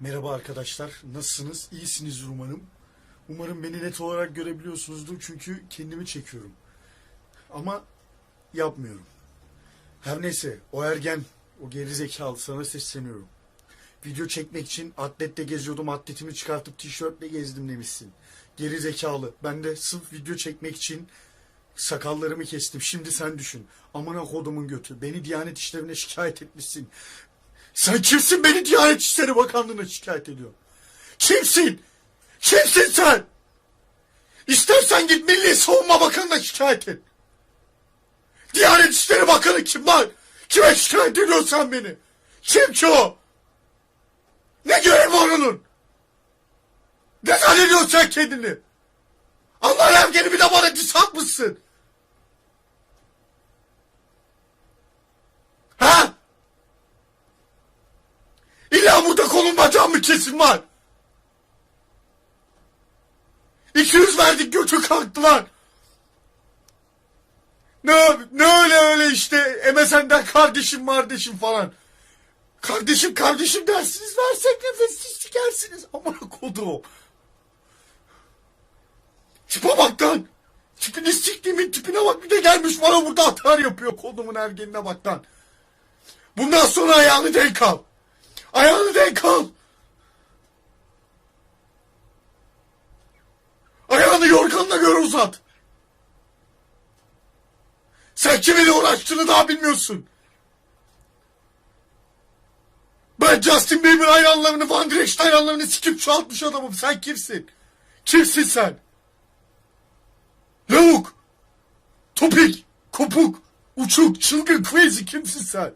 Merhaba arkadaşlar. Nasılsınız? İyisinizdir umarım. Umarım beni net olarak görebiliyorsunuzdur çünkü kendimi çekiyorum. Ama yapmıyorum. Her neyse o ergen, o geri zekalı sana sesleniyorum. Video çekmek için atletle geziyordum. Atletimi çıkartıp tişörtle gezdim demişsin. Geri zekalı. Ben de sırf video çekmek için sakallarımı kestim. Şimdi sen düşün. Amına kodumun götü. Beni Diyanet İşleri'ne şikayet etmişsin. Sen kimsin beni Diyanet İşleri Bakanlığı'na şikayet ediyor? Kimsin? Kimsin sen? İstersen git Milli Savunma Bakanı'na şikayet et. Diyanet İşleri Bakanı kim lan? Kime şikayet ediyorsan beni? Kim ki o? Ne görevi var onun? Ne zannediyorsun sen kendini? Allah ergeni bir de bana diss atmışsın. Kolun bacağın mı kesin var? 200 verdik götü kalktılar. Ne, ne öyle öyle işte MSN'den kardeşim kardeşim falan. Kardeşim kardeşim dersiniz versek nefessiz sikersiniz. Amına kodum. Tipe bak lan. Tipini siktiğimin tipine bak bir de gelmiş bana burada atar yapıyor kodumun ergenine bak lan. Bundan sonra ayağını denk al. Ayağını denk al. Ayağını yorganına göre uzat. Sen kiminle uğraştığını daha bilmiyorsun. Ben Justin Bieber hayranlarını, Van Direction hayranlarını sikip çoğaltmış adamım. Sen kimsin? Kimsin sen? Lavuk, topik, kopuk, uçuk, çılgın, crazy kimsin sen?